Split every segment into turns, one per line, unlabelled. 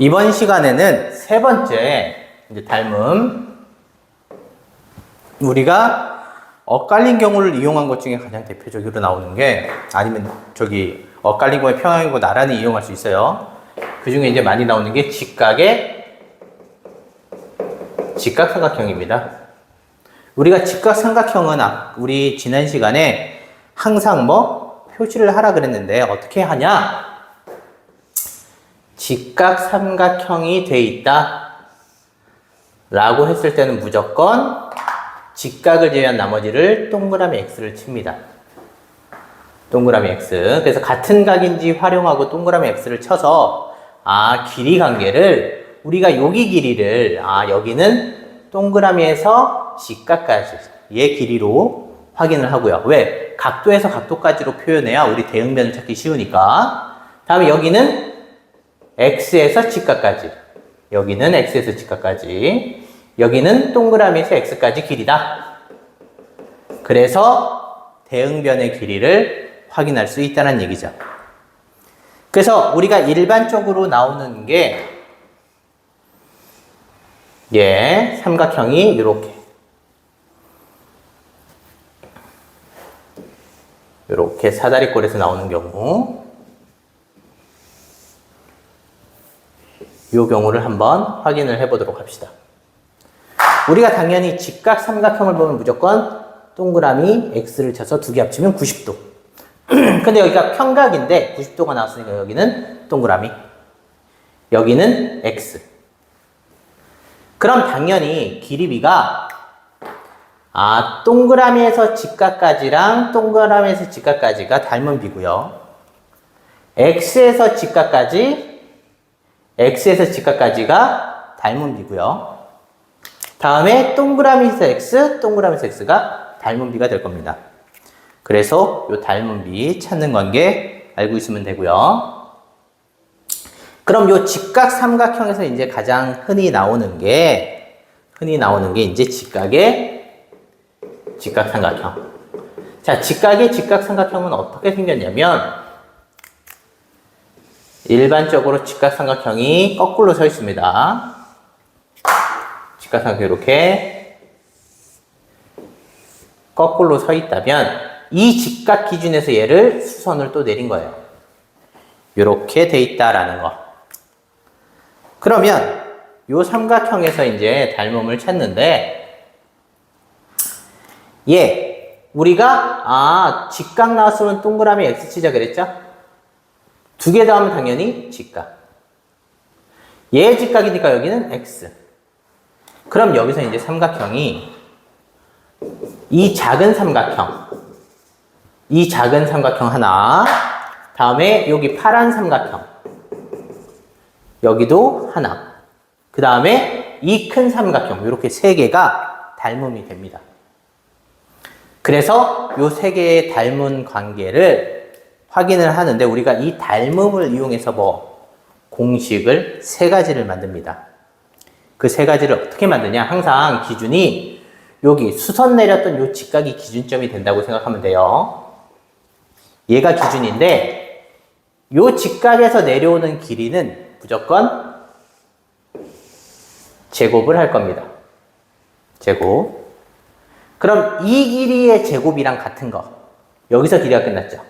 이번 시간에는 세 번째 이제 닮음 우리가 엇갈린 경우를 이용한 것 중에 가장 대표적으로 나오는 게 아니면 저기 엇갈린 거에 평행이고 나란히 이용할 수 있어요. 그 중에 이제 많이 나오는 게 직각의 직각삼각형입니다. 우리가 직각삼각형은 아- 우리 지난 시간에 항상 뭐 표시를 하라 그랬는데 어떻게 하냐? 직각 삼각형이 돼 있다. 라고 했을 때는 무조건 직각을 제외한 나머지를 동그라미 X를 칩니다. 동그라미 X. 그래서 같은 각인지 활용하고 동그라미 X를 쳐서 아, 길이 관계를 우리가 여기 길이를 아, 여기는 동그라미에서 직각까지 얘 길이로 확인을 하고요. 왜? 각도에서 각도까지로 표현해야 우리 대응변을 찾기 쉬우니까. 다음에 여기는 x에서 직각까지. 여기는 x에서 직각까지. 여기는 동그라미에서 x까지 길이다. 그래서 대응변의 길이를 확인할 수 있다는 얘기죠. 그래서 우리가 일반적으로 나오는 게 예, 삼각형이 이렇게 이렇게 사다리꼴에서 나오는 경우 이 경우를 한번 확인을 해보도록 합시다. 우리가 당연히 직각 삼각형을 보면 무조건 동그라미 x를 쳐서 두 개 합치면 90도. 근데 여기가 평각인데 90도가 나왔으니까 여기는 동그라미. 여기는 x. 그럼 당연히 길이비가 아, 동그라미에서 직각까지랑 동그라미에서 직각까지가 닮은 비고요. x에서 직각까지 x에서 직각까지가 닮은 비고요. 다음에 동그라미에서 x, 동그라미에서 x가 닮은 비가 될 겁니다. 그래서 이 닮은 비 찾는 관계 알고 있으면 되고요. 그럼 이 직각 삼각형에서 이제 가장 흔히 나오는 게 흔히 나오는 게 이제 직각의 직각 삼각형. 자, 직각의 직각 삼각형은 어떻게 생겼냐면 일반적으로 직각삼각형이 거꾸로 서 있습니다. 직각삼각형이 이렇게 거꾸로 서 있다면 이 직각 기준에서 얘를 수선을 또 내린 거예요. 이렇게 돼 있다라는 거. 그러면 이 삼각형에서 이제 닮음을 찾는데 얘 우리가 아 직각 나왔으면 동그라미 x 치자 그랬죠? 두 개 더하면 당연히 직각. 얘 직각이니까 여기는 x. 그럼 여기서 이제 삼각형이 이 작은 삼각형, 이 작은 삼각형 하나, 다음에 여기 파란 삼각형, 여기도 하나, 그 다음에 이 큰 삼각형, 이렇게 세 개가 닮음이 됩니다. 그래서 이 세 개의 닮은 관계를 확인을 하는데 우리가 이 닮음을 이용해서 뭐 공식을 세 가지를 만듭니다. 그 세 가지를 어떻게 만드냐? 항상 기준이 여기 수선 내렸던 이 직각이 기준점이 된다고 생각하면 돼요. 얘가 기준인데 이 직각에서 내려오는 길이는 무조건 제곱을 할 겁니다. 제곱. 그럼 이 길이의 제곱이랑 같은 거. 여기서 길이가 끝났죠.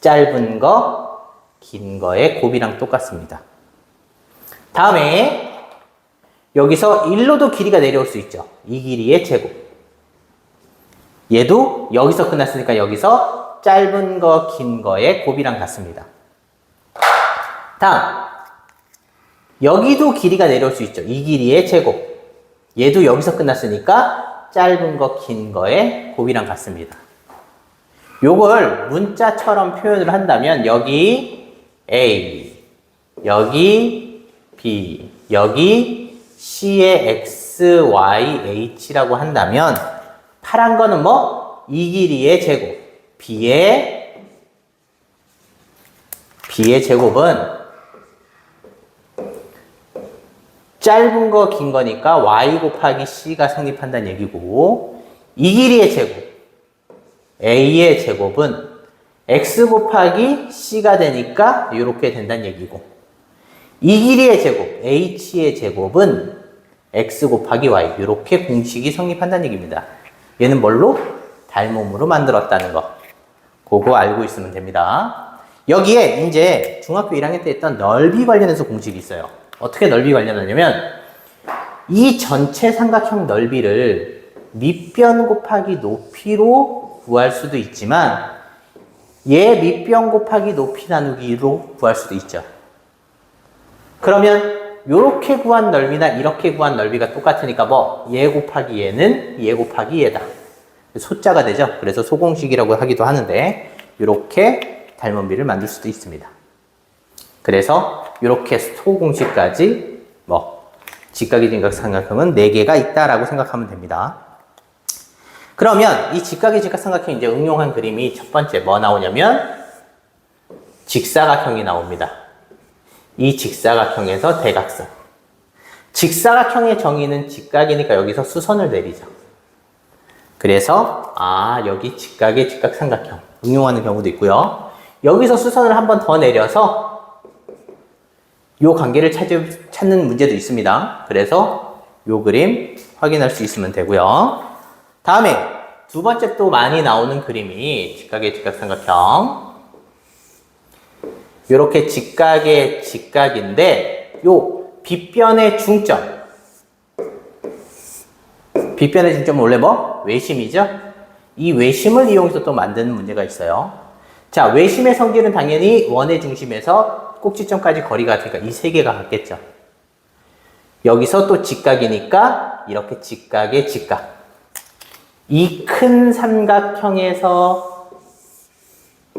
짧은 거, 긴 거의 곱이랑 똑같습니다. 다음에 여기서 1로도 길이가 내려올 수 있죠. 이 길이의 제곱. 얘도 여기서 끝났으니까 여기서 짧은 거, 긴 거의 곱이랑 같습니다. 다음. 여기도 길이가 내려올 수 있죠. 이 길이의 제곱. 얘도 여기서 끝났으니까 짧은 거, 긴 거의 곱이랑 같습니다. 요걸 문자처럼 표현을 한다면 여기 A, 여기 B, 여기 C의 X, Y, H라고 한다면 파란 거는 뭐? 이 길이의 제곱. B의 B의 제곱은 짧은 거, 긴 거니까 Y 곱하기 C가 성립한다는 얘기고 이 길이의 제곱 a의 제곱은 x 곱하기 c가 되니까 이렇게 된다는 얘기고 이 길이의 제곱, h의 제곱은 x 곱하기 y 이렇게 공식이 성립한다는 얘기입니다. 얘는 뭘로? 닮음으로 만들었다는 거. 그거 알고 있으면 됩니다. 여기에 이제 중학교 1학년 때 했던 넓이 관련해서 공식이 있어요. 어떻게 넓이 관련하냐면 이 전체 삼각형 넓이를 밑변 곱하기 높이로 구할 수도 있지만 얘 밑변 곱하기 높이 나누기로 구할 수도 있죠. 그러면 이렇게 구한 넓이나 이렇게 구한 넓이가 똑같으니까 뭐 얘 곱하기 얘는 얘 곱하기 얘다. 소자가 되죠. 그래서 소공식이라고 하기도 하는데 이렇게 닮은비를 만들 수도 있습니다. 그래서 이렇게 소공식까지 뭐 직각의 직각삼각형은 4개가 있다라고 생각하면 됩니다. 그러면 이 직각의 직각삼각형 이제 응용한 그림이 첫 번째 뭐 나오냐면 직사각형이 나옵니다. 이 직사각형에서 대각선. 직사각형의 정의는 직각이니까 여기서 수선을 내리죠. 그래서 아 여기 직각의 직각삼각형 응용하는 경우도 있고요. 여기서 수선을 한 번 더 내려서 요 관계를 찾, 찾는 문제도 있습니다. 그래서 요 그림 확인할 수 있으면 되고요. 다음에 두 번째 또 많이 나오는 그림이 직각의 직각삼각형. 이렇게 직각의 직각인데 요 빗변의 중점. 빗변의 중점은 원래 뭐? 외심이죠? 이 외심을 이용해서 또 만드는 문제가 있어요. 자, 외심의 성질은 당연히 원의 중심에서 꼭지점까지 거리가 같으니까 이 세 개가 같겠죠. 여기서 또 직각이니까 이렇게 직각의 직각. 이 큰 삼각형에서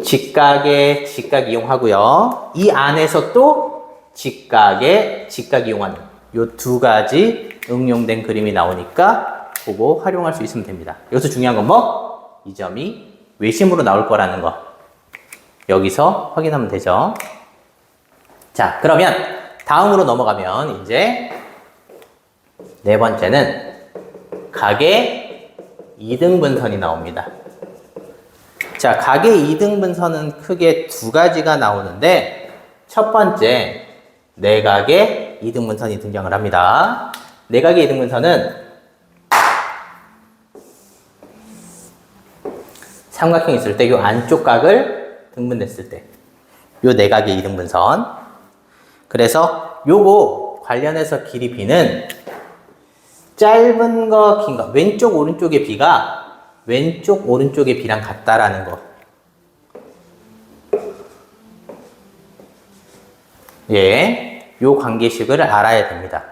직각의 직각 이용하고요. 이 안에서 또 직각의 직각 이용하는 요 두 가지 응용된 그림이 나오니까 그거 활용할 수 있으면 됩니다. 여기서 중요한 건 뭐? 이 점이 외심으로 나올 거라는 거. 여기서 확인하면 되죠. 자, 그러면 다음으로 넘어가면 이제 네 번째는 각의 이등분선이 나옵니다. 자, 각의 이등분선은 크게 두 가지가 나오는데 첫 번째 내각의 이등분선이 등장을 합니다. 내각의 이등분선은 삼각형 있을 때 이 안쪽 각을 등분했을 때요 내각의 이등분선 그래서 요거 관련해서 길이 b는 짧은 거, 긴 거, 왼쪽, 오른쪽의 b가 왼쪽, 오른쪽의 b랑 같다라는 거. 예, 요 관계식을 알아야 됩니다.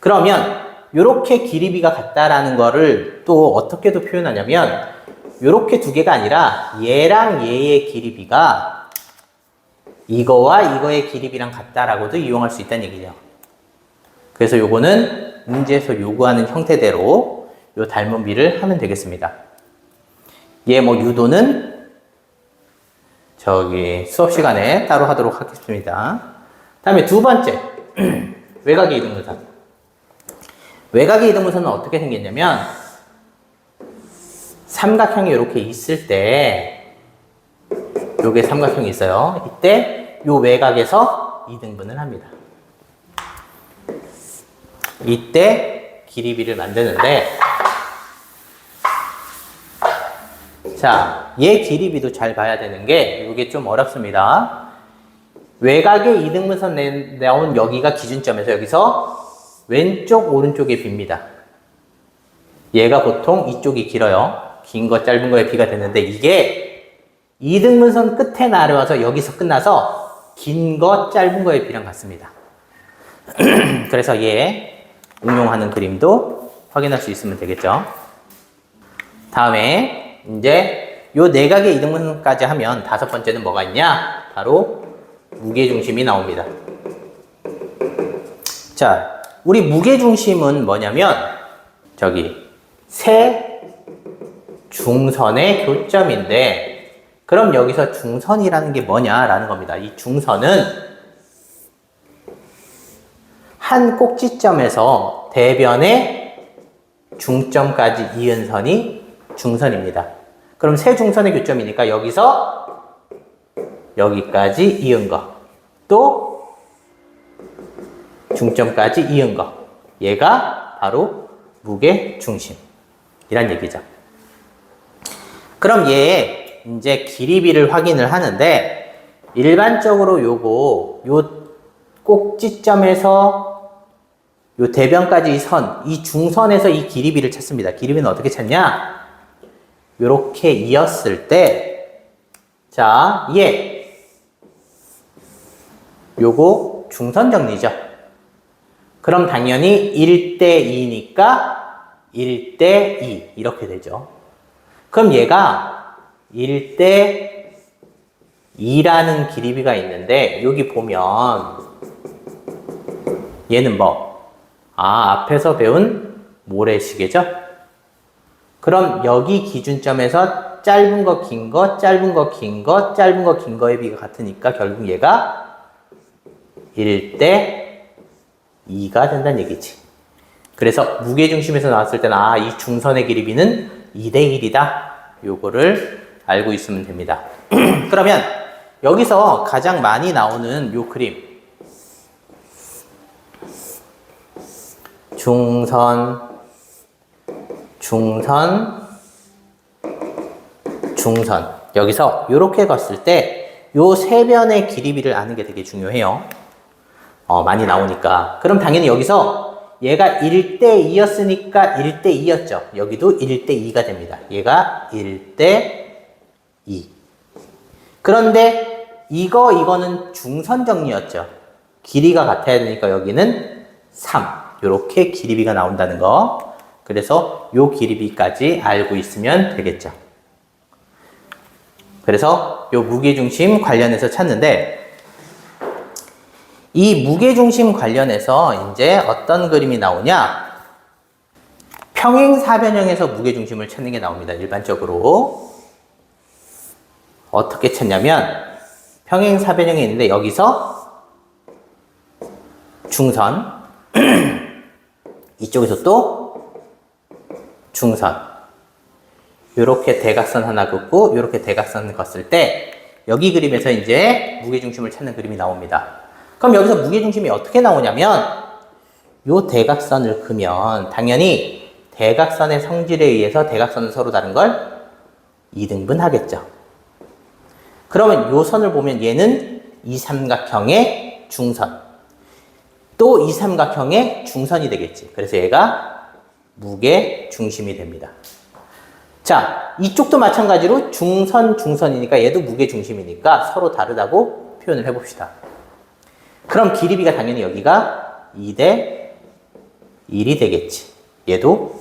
그러면 요렇게 길이 b가 같다라는 거를 또 어떻게도 표현하냐면 요렇게 두 개가 아니라 얘랑 얘의 길이 b가 이거와 이거의 길이 b랑 같다라고도 이용할 수 있다는 얘기죠. 그래서 요거는 문제에서 요구하는 형태대로 요 닮은 비를 하면 되겠습니다. 얘 뭐 유도는 저기 수업 시간에 따로 하도록 하겠습니다. 다음에 두 번째 외곽의 이등분선. 외곽의 이등분선은 어떻게 생겼냐면 삼각형이 이렇게 있을 때 요게 삼각형이 있어요. 이때 요 외곽에서 이등분을 합니다. 이때 길이비를 만드는데 자, 얘 길이비도 잘 봐야 되는 게 이게 좀 어렵습니다. 외곽의 이등분선 내- 나온 여기가 기준점에서 여기서 왼쪽 오른쪽의 비입니다. 얘가 보통 이쪽이 길어요. 긴 거 짧은 거에 비가 되는데 이게 이등분선 끝에 나려와서 여기서 끝나서 긴 거 짧은 거에 비랑 같습니다. 그래서 얘 응용하는 그림도 확인할 수 있으면 되겠죠. 다음에 이제 요 내각의 이등분선까지 하면 다섯 번째는 뭐가 있냐? 바로 무게중심이 나옵니다. 자, 우리 무게중심은 뭐냐면 저기 세 중선의 교점인데 그럼 여기서 중선이라는 게 뭐냐라는 겁니다. 이 중선은 한 꼭지점에서 대변의 중점까지 이은 선이 중선입니다. 그럼 세 중선의 교점이니까 여기서 여기까지 이은 거. 또 중점까지 이은 거. 얘가 바로 무게 중심이란 얘기죠. 그럼 얘 이제 길이비를 확인을 하는데 일반적으로 요거 요 꼭지점에서 요 대변까지 이 선, 이 중선에서 이 길이비를 찾습니다. 길이비는 어떻게 찾냐? 요렇게 이었을 때, 자, 얘. 요거 중선 정리죠. 그럼 당연히 1대 2니까 1대 2 이렇게 되죠. 그럼 얘가 1대 2라는 길이비가 있는데 여기 보면 얘는 뭐? 아, 앞에서 배운 모래시계죠? 그럼 여기 기준점에서 짧은 거, 긴 거, 짧은 거, 긴 거, 짧은 거, 긴 거의 비가 같으니까 결국 얘가 1대 2가 된다는 얘기지. 그래서 무게중심에서 나왔을 때는 아, 이 중선의 길이비는 2대 1이다. 요거를 알고 있으면 됩니다. 그러면 여기서 가장 많이 나오는 요 그림. 중선, 중선, 중선. 여기서 이렇게 갔을 때 요 세 변의 길이비를 아는 게 되게 중요해요. 어, 많이 나오니까. 그럼 당연히 여기서 얘가 1대 2였으니까 1대 2였죠. 여기도 1대 2가 됩니다. 얘가 1대 2. 그런데 이거, 이거는 중선 정리였죠. 길이가 같아야 되니까 여기는 3. 이렇게 길이비가 나온다는 거. 그래서 요 길이비까지 알고 있으면 되겠죠. 그래서 요 무게중심 관련해서 찾는데 이 무게중심 관련해서 이제 어떤 그림이 나오냐? 평행사변형에서 무게중심을 찾는 게 나옵니다. 일반적으로. 어떻게 찾냐면 평행사변형이 있는데 여기서 중선 이쪽에서 또 중선 이렇게 대각선 하나 긋고 이렇게 대각선 긋었을 때 여기 그림에서 이제 무게중심을 찾는 그림이 나옵니다. 그럼 여기서 무게중심이 어떻게 나오냐면 요 대각선을 그면 당연히 대각선의 성질에 의해서 대각선은 서로 다른 걸 2등분 하겠죠. 그러면 요 선을 보면 얘는 이 삼각형의 중선. 또 이 삼각형의 중선이 되겠지. 그래서 얘가 무게 중심이 됩니다. 자, 이쪽도 마찬가지로 중선, 중선이니까 얘도 무게 중심이니까 서로 다르다고 표현을 해봅시다. 그럼 길이비가 당연히 여기가 2대 1이 되겠지. 얘도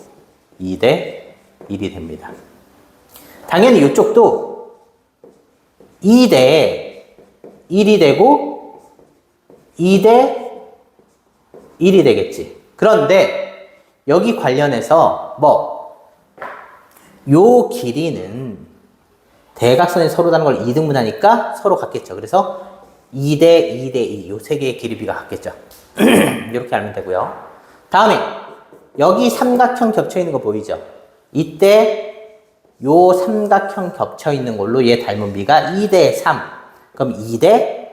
2대 1이 됩니다. 당연히 이쪽도 2대 1이 되고 2대 1이 되겠지. 그런데 여기 관련해서 뭐 요 길이는 대각선이 서로 다른 걸 2등분하니까 서로 같겠죠. 그래서 2대 2대 2, 요 세 개의 길이비가 같겠죠. 이렇게 알면 되고요. 다음에 여기 삼각형 겹쳐 있는 거 보이죠? 이때 요 삼각형 겹쳐 있는 걸로 얘 닮은 비가 2대 3. 그럼 2대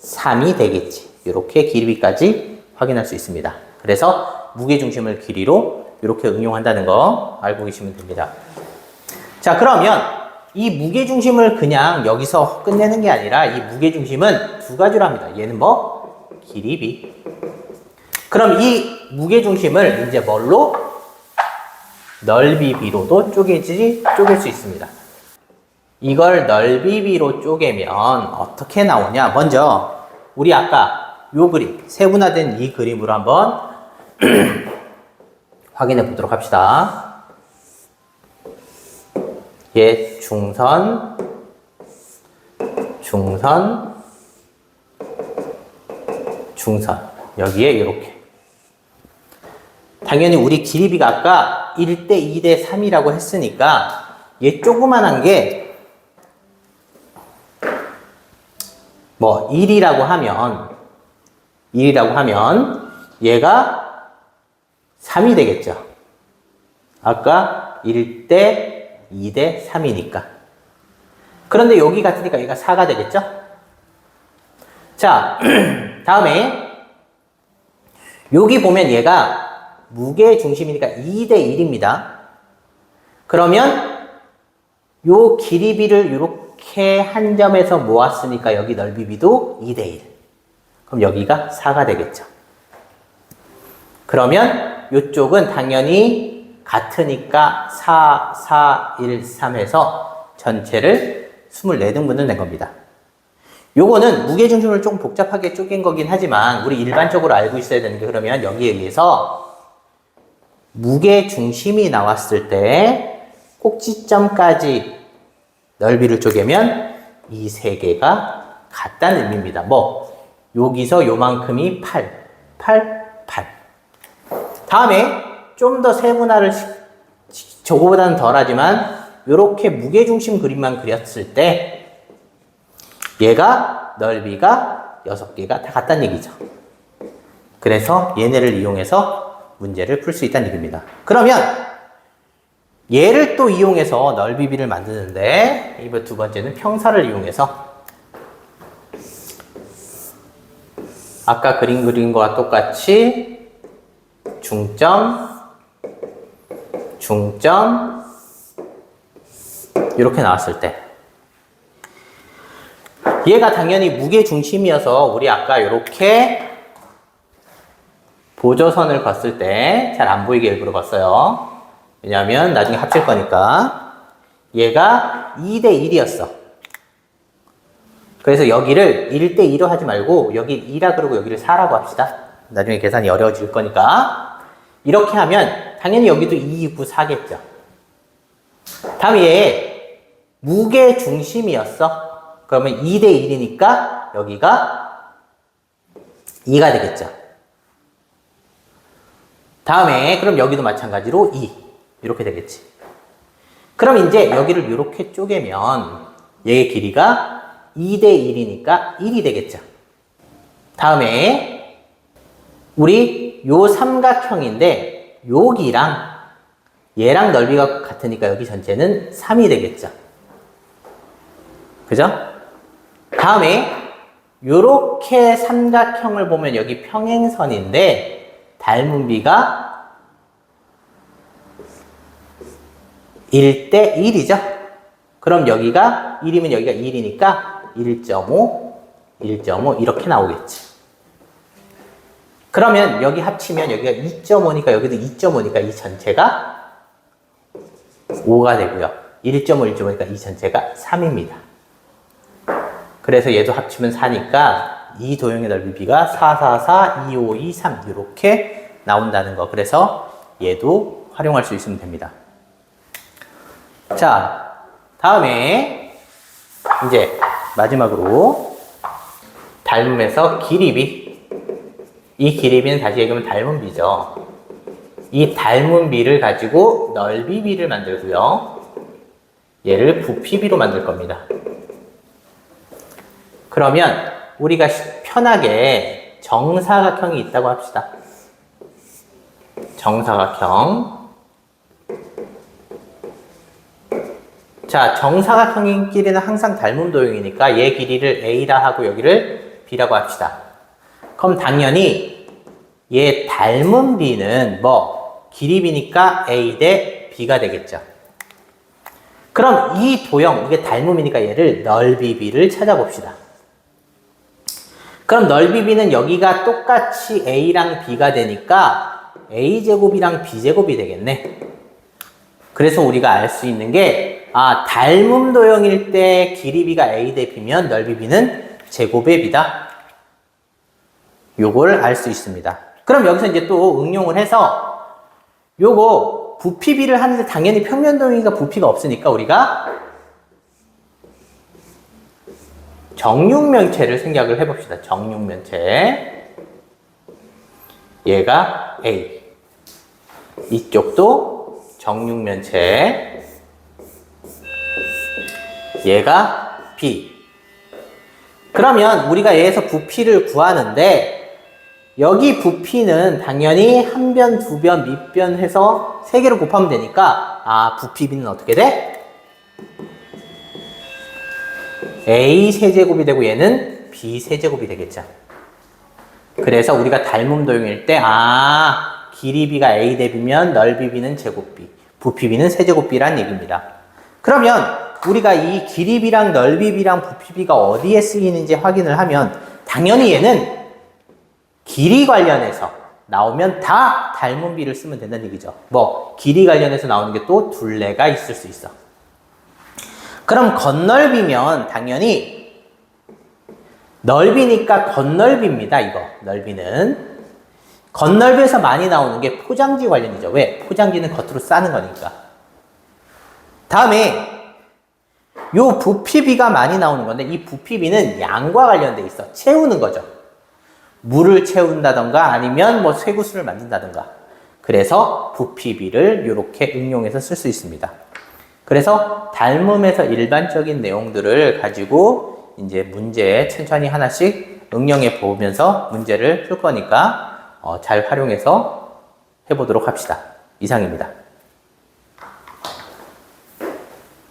3이 되겠지. 이렇게 길이비까지 확인할 수 있습니다. 그래서 무게중심을 길이로 이렇게 응용한다는 거 알고 계시면 됩니다. 자, 그러면 이 무게중심을 그냥 여기서 끝내는 게 아니라 이 무게중심은 두 가지로 합니다. 얘는 뭐? 길이비. 그럼 이 무게중심을 이제 뭘로? 넓이비로도 쪼개지, 쪼갤 수 있습니다. 이걸 넓이비로 쪼개면 어떻게 나오냐? 먼저, 우리 아까 요 그림, 세분화된 이 그림으로 한번 확인해 보도록 합시다. 얘 중선, 중선, 중선. 여기에 이렇게. 당연히 우리 길이비가 아까 1대 2대 3이라고 했으니까 얘 조그만한 게 뭐 1이라고 하면 1이라고 하면 얘가 3이 되겠죠. 아까 1대 2대 3이니까. 그런데 여기 같으니까 얘가 4가 되겠죠? 자, 다음에 여기 보면 얘가 무게 중심이니까 2대 1입니다. 그러면 요 길이비를 이렇게 한 점에서 모았으니까 여기 넓이비도 2대 1. 그럼 여기가 4가 되겠죠. 그러면 이쪽은 당연히 같으니까 4, 4, 1, 3 해서 전체를 24등분을 낸 겁니다. 요거는 무게중심을 좀 복잡하게 쪼갠 거긴 하지만 우리 일반적으로 알고 있어야 되는 게 그러면 여기에 의해서 무게중심이 나왔을 때 꼭지점까지 넓이를 쪼개면 이 세 개가 같다는 의미입니다. 뭐 여기서 요만큼이 8, 8, 8. 다음에 좀 더 세분화를 저거보다는 덜하지만 이렇게 무게중심 그림만 그렸을 때 얘가 넓이가 6개가 다 같다는 얘기죠. 그래서 얘네를 이용해서 문제를 풀 수 있다는 얘기입니다. 그러면 얘를 또 이용해서 넓이비를 만드는데 이번 두 번째는 평사를 이용해서 아까 그림 그린 거와 똑같이 중점, 중점 이렇게 나왔을 때 얘가 당연히 무게 중심이어서 우리 아까 이렇게 보조선을 걷을 때 잘 안 보이게 일부러 걷어요. 왜냐하면 나중에 합칠 거니까 얘가 2대 1이었어. 그래서 여기를 1대 2로 하지 말고 여기 2라 그러고 여기를 4라고 합시다. 나중에 계산이 어려워질 거니까 이렇게 하면 당연히 여기도 2, 9, 4겠죠. 다음 얘 무게 중심이었어. 그러면 2대 1이니까 여기가 2가 되겠죠. 다음에 그럼 여기도 마찬가지로 2 이렇게 되겠지. 그럼 이제 여기를 이렇게 쪼개면 얘의 길이가 2대 1이니까 1이 되겠죠. 다음에 우리 요 삼각형인데 여기랑 얘랑 넓이가 같으니까 여기 전체는 3이 되겠죠. 그죠? 다음에 요렇게 삼각형을 보면 여기 평행선인데 닮은 비가 1대 1이죠. 그럼 여기가 1이면 여기가 1이니까 1.5, 1.5 이렇게 나오겠지. 그러면 여기 합치면 여기가 2.5니까 여기도 2.5니까 이 전체가 5가 되고요. 1.5, 1.5니까 이 전체가 3입니다. 그래서 얘도 합치면 4니까 이 도형의 넓이 비가 4, 4, 4, 2, 5, 2, 3 이렇게 나온다는 거. 그래서 얘도 활용할 수 있으면 됩니다. 자, 다음에 이제 마지막으로 닮음에서 길이비. 이 길이비는 다시 얘기하면 닮은 비죠. 이 닮은 비를 가지고 넓이 비를 만들고요. 얘를 부피 비로 만들 겁니다. 그러면 우리가 시- 편하게 정사각형이 있다고 합시다. 정사각형. 자, 정사각형끼리는 항상 닮은 도형이니까 얘 길이를 A라 하고 여기를 B라고 합시다. 그럼 당연히 얘 닮은 B는 뭐 길이 B니까 A 대 B가 되겠죠. 그럼 이 도형, 이게 닮음이니까 얘를 넓이 B를 찾아봅시다. 그럼 넓이 B는 여기가 똑같이 A랑 B가 되니까 A제곱이랑 B제곱이 되겠네. 그래서 우리가 알 수 있는 게, 아, 닮음 도형일 때 길이 B가 A 대 B면 넓이 B는 제곱의 B다. 요걸 알 수 있습니다. 그럼 여기서 이제 또 응용을 해서 요거 부피 B를 하는데 당연히 평면 도형이니까 부피가 없으니까 우리가 정육면체를 생각을 해봅시다. 정육면체. 얘가 A. 이쪽도 정육면체. 얘가 B. 그러면 우리가 얘에서 부피를 구하는데 여기 부피는 당연히 한 변, 두 변, 밑변 해서 세 개를 곱하면 되니까 아 부피 B는 어떻게 돼? A 세제곱이 되고 얘는 B 세제곱이 되겠죠. 그래서 우리가 닮음 도형일 때, 아, 길이 b가 a 대 b면 넓이 b는 제곱 b, 부피 b는 세제곱 b란 얘기입니다. 그러면 우리가 이 길이 b랑 넓이 b랑 부피 b가 어디에 쓰이는지 확인을 하면 당연히 얘는 길이 관련해서 나오면 다 닮은 비를 쓰면 된다는 얘기죠. 뭐 길이 관련해서 나오는 게 또 둘레가 있을 수 있어. 그럼 겉넓이면 당연히 넓이니까 겉넓이입니다. 이거 넓이는 겉넓이에서 많이 나오는 게 포장지 관련이죠. 왜? 포장지는 겉으로 싸는 거니까. 다음에 요 부피비가 많이 나오는 건데 이 부피비는 양과 관련돼 있어. 채우는 거죠. 물을 채운다던가 아니면 뭐 쇠구슬을 만든다던가. 그래서 부피비를 이렇게 응용해서 쓸 수 있습니다. 그래서 닮음에서 일반적인 내용들을 가지고 이제 문제에 천천히 하나씩 응용해 보면서 문제를 풀 거니까 어, 잘 활용해서 해보도록 합시다. 이상입니다.